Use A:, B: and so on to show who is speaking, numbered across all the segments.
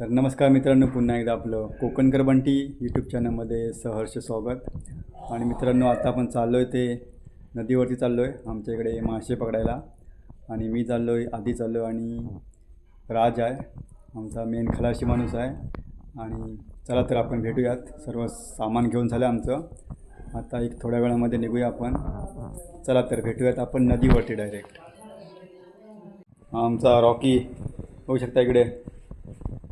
A: तर नमस्कार मित्रांनो पुन्हा एकदा आपलं कोकणकर बंटी यूट्यूब चॅनलमध्ये सहर्ष स्वागत. आणि मित्रांनो आता आपण चाललो आहे ते नदीवरती चाललो आहे आमच्या इकडे मासे पकडायला. आणि मी चाललो आहे आधी चाललो आणि राज आहे आमचा मेन खलाशी माणूस आहे. आणि चला तर आपण भेटूयात सर्व सामान घेऊन झालं आमचं. आता एक थोड्या वेळामध्ये निघूया आपण. चला तर भेटूयात आपण नदीवरती डायरेक्ट हा आमचा रॉकी होऊ शकता इकडे.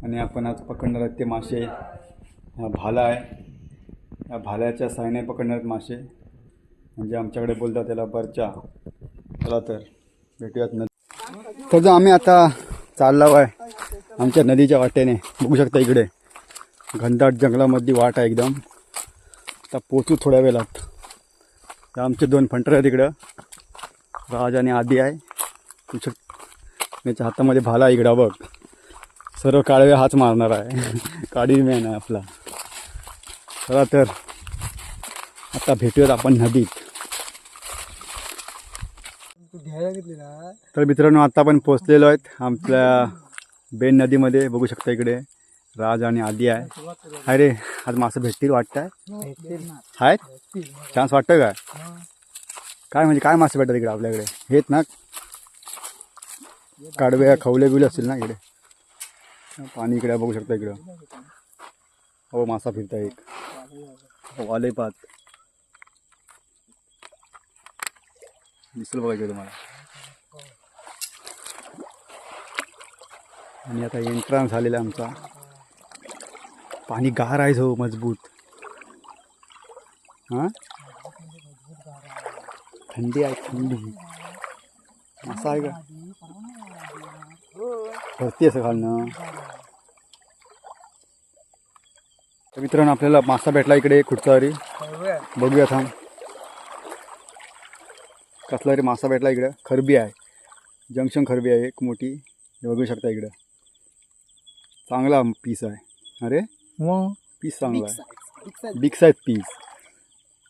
A: आणि आपण आज पकडणार आहेत ते मासे. हा भाला आहे. या भाल्याच्या सायने पकडणार आहेत मासे. म्हणजे आमच्याकडे बोलतात त्याला बरचा चला तर भेटूयात नदी. तर जो आम्ही आता चाललो आहे आमच्या नदीच्या वाटेने. बघू शकता इकडे. घनदाट जंगलामधली वाट आहे एकदम. आता पोचू थोड्या वेळात. तर आमचे दोन फंटर आहेत इकडं. राज आणि आदी आहे. तुमच्या त्याच्या हातामध्ये भाला इकडा इकडं बघ. सर्व काळवे हाच मारणार आहे. काळी मॅन आहे आपला. चला तर आता भेटूयात आपण नदीत. तर मित्रांनो आता आपण पोचलेलो आहेत आमच्या बेन नदीमध्ये. बघू शकता इकडे. राज आणि आदी आहे. हाय रे आज मासे भेटतील वाटतंय?
B: आहे
A: आहेत चान्स वाटतं काय? काय म्हणजे काय मासे भेटतात इकडे आपल्याकडे? हेच ना. काडव्या खवले बिवले असतील ना इकडे. पाणी इकडे बघू शकता इकडं. हो मासा फिरता एक. हो आले पात. दिसेल बघायचं तुम्हाला. आणि आता एंट्रान्स झालेला आहे आमचा. पाणी गार आहे हो मजबूत. हां? थंडी आहे थंडी. असं आहे का? भरती असं घालणं तर मित्रांनो आपल्याला मासा भेटला इकडे कुठचा बघूया थांब. कसला तरी मासा भेटला इकडं. खरबी आहे. जंक्शन खरबी आहे एक मोठी. बघू शकता इकडं. चांगला पीस आहे. अरे?
B: मग
A: पीस चांगला आहे. बिग साईज पीस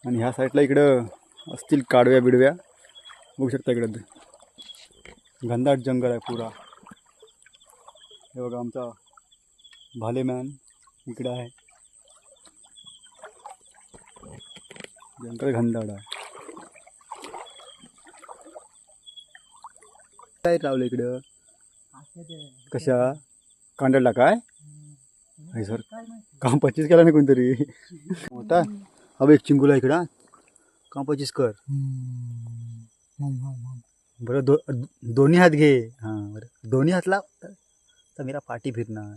A: आणि ह्या साईडला इकडं असतील काडव्या बिडव्या. बघू शकता इकडं. घनदाट जंगल आहे पुरा. हे बघा आमचा भालेमॅन इकडं आहे. जंगल घनदाट आहे. काय लावलं इकडं? कशा? कांडला काय? आहे सर काम पच्चीस केला नाही कोणतरी. मोठा हवा एक चिंगूला इकडं काम पच्चीस कर. बरं दो दोन्ही हात घे. हां बरं. दोन्ही हात लाव तर मेरा पाठी फिरणार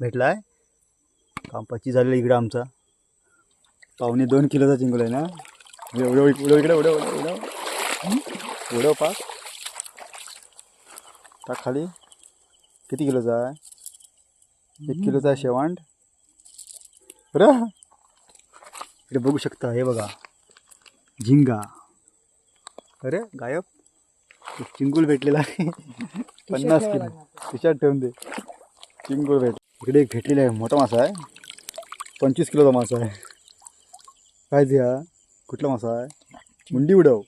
A: भेटला आहे काम पच्चीस झालेलं इकडं आमचा. पावणे दोन किलोचा चिंगूल आहे ना? एवढं उडव इकडे उडव उडव उडव पाक. खाली. किती किलोचा आहे? एक किलोचा आहे शेवांड. बरं. इकडे बघू शकता हे बघा. झिंगा. अरे गायब. चिंगूल भेटलेला आहे. पन्नास किलो. तिच्यात ठेवून दे. चिंगूल भेट. इकडे एक भेटलेला आहे मोठा मासा आहे. पंचवीस किलोचा मासा आहे. काय हा? कुठला मासा आहे? मुंडी उडव.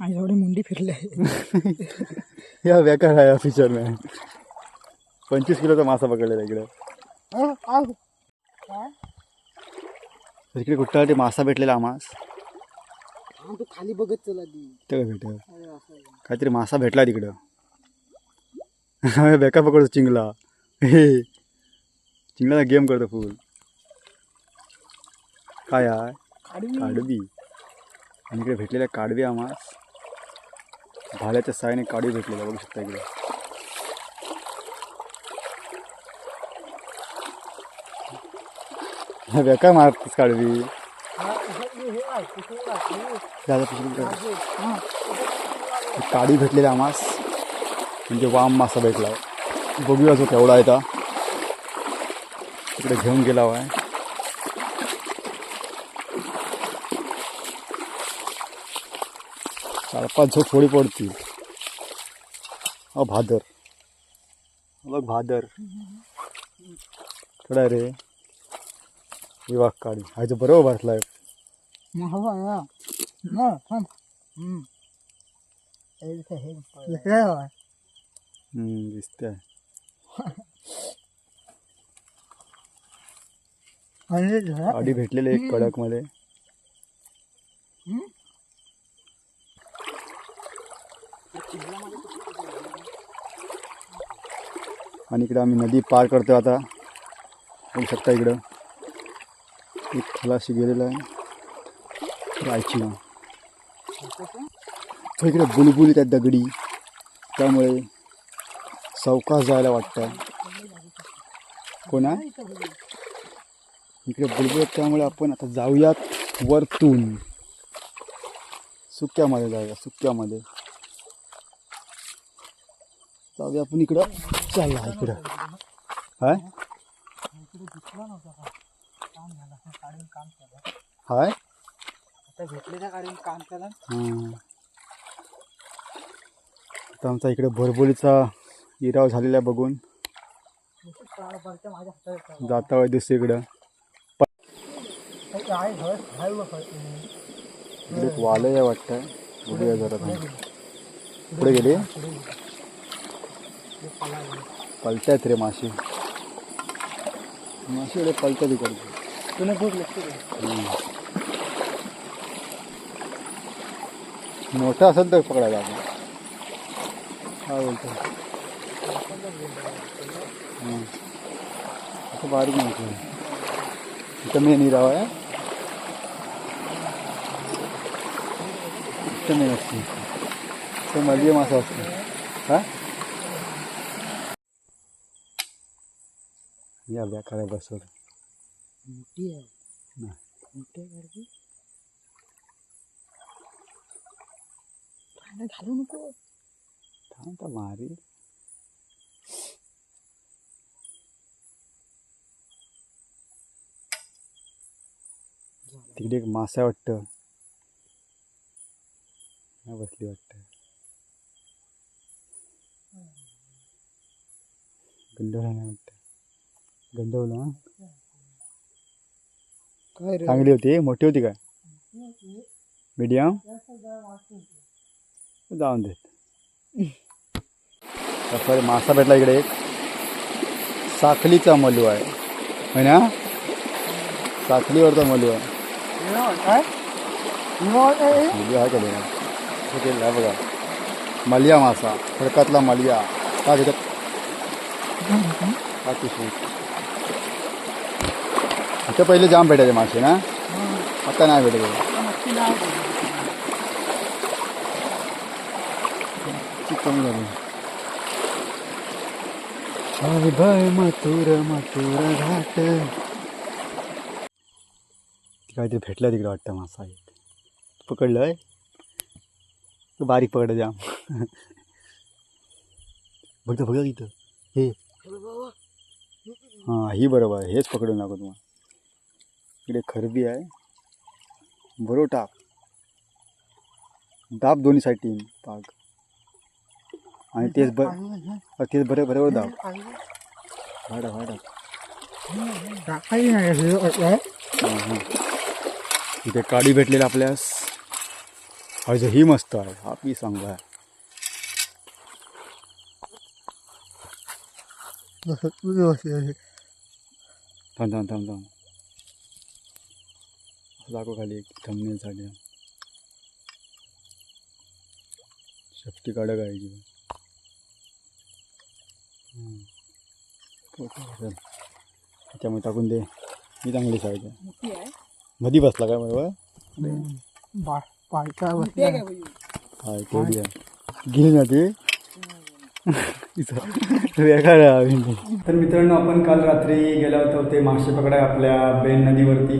B: एवढी मुंडी फिरली. आहे
A: या बेकार आहे फिचर मॅन पंचवीस किलोचा मासा पकडलेला इकडे. इकडे कुठला ते मासा भेटलेला आम्हास.
B: तू खाली बघत चला ती.
A: ते काय भेट काहीतरी मासा भेटला तिकडं. बेकार पकडतो चिंगला. हे. चिंगला गेम करतो फुल काय आहे काडवी. आणि इकडे भेटलेल्या काडवी आम्हास. भाल्याच्या साहाय्याने काडवी भेटलेल्या बघू शकता इकडे. हा, बेकार मारतीस दादा काढ. काडी भेटलेली आम्हास. म्हणजे वाम मासा भेटला. बघूया जो केवढा आहे तिकडे घेऊन गेला आहे चार पाच झोप थोडी पडतील अ भादर. बघ भादर. थोडा रे. विवाह काढी. हायचं बरोबर भरलाय
B: मग हवा आहे.
A: आधी भेटलेले एक
B: कडकमध्ये
A: आणि इकडे आम्ही नदी पार करतो आता. बघू शकता इकडं. एक खलाशी गेलेला आहे. रायची तो इकडे बुलबुली त्या दगडी. त्यामुळे सावकाश जायला वाटतं कोणा इकडे बुलबुल त्यामुळे आपण आता जाऊयात वरतून. सुक्यामध्ये जाऊया सुक्यामध्ये. जाऊया आपण इकडं. चालला इकडं. हाय? हाय?
B: आता गाडीने काम केलं
A: हां आता आमचा इकडे भरभोलीचा इराव झालेला बघून. जाता वेळ दुसरीकडं एक आहे वाटतं जरा थांब. पुढे गेले. पलतायत रे मासे मासे एवढे पलतात इकडे
B: तुला खूप लक्ष
A: मोठा असेल तर पकडायला आपण काय बोलतो असं बारीक नाही इथं मेन हिराव आहे. इथं मेन असते. इथं मलिय मासा असतो. हा या व्याकारा बसवलं.
B: मोठी आहे. मोठी पाण्यात घालू नको.
A: थांब तर मारी. तिकडे एक मासा वाटतं. बसली वाटतं. गंडवला नाही वाटतं. गंडवला हा?
B: काय रे?
A: चांगली होती? मोठी होती काय? मीडियम? जाऊन देत. तर मासा भेटला इकडे एक. साखलीचा मलू आहे. है ना? साखलीवरचा मलू आहे. का बघा? मलिया मासा खडकातला मलिया. का त्याच्यात. इथं पहिले जाम भेटायचे मासे ना? आता नाही भेटत. ती कमी झाली. मथुर मथुर घाट. काहीतरी भेटलं तिकडे वाटतं मासा एक पकडलं आहे तो बारीक पकडलं जाम. बघतो बघा इथं. हे. हां ही बरोबर आहे हेच पकडून नको तुम्हाला. इकडे खरबी आहे बरो टाक दाब दोन्ही साईडनी पाग। आणि तेच बर तेच बरं बरोबर दाब।
B: हे?
A: हाँ हाँ इथे काडी भेटलेली आपल्यास अजय ही मस्त आहे हा पी चांगला आहे
B: बस, तुझं बस, हे.
A: थांब थांब थांब थांब दाखव खाली एक थंबनेलसाठी शेपटी कडक आहे की? हम्म. फोटो काढेल. त्याच्यामुळे टाकून दे. ही चांगली साईज मधी बसला काय बरोबर आहे गेली ना ती? तर मित्रांनो आपण काल रात्री गेलो होतो ते मासे पकडाय आपल्या बेन नदीवरती.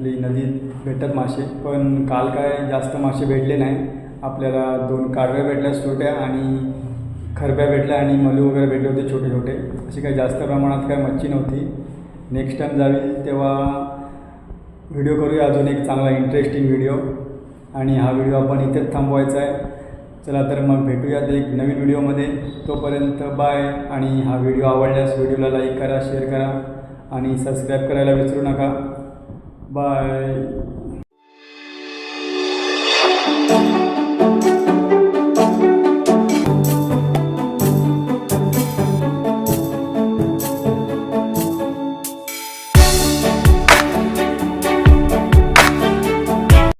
A: आपली नदीत भेटतात मासे पण काल काय जास्त मासे भेटले नाही. आपल्याला दोन कारव्या भेटल्या छोट्या आणि खरब्या भेटल्या आणि मलू वगैरे भेटले होते छोटे छोटे अशी काही जास्त प्रमाणात काय मच्छी नव्हती. नेक्स्ट टाईम जावी तेव्हा व्हिडिओ करूया. अजून एक चांगला इंटरेस्टिंग व्हिडिओ आणि हा व्हिडिओ आपण इथेच थांबवायचा आहे. चला तर मग भेटूयात एक नवीन व्हिडिओमध्ये तोपर्यंत बाय आणि हा व्हिडिओ आवडल्यास व्हिडिओला लाईक करा शेअर करा. आणि सबस्क्राईब करायला विसरू नका. Bye.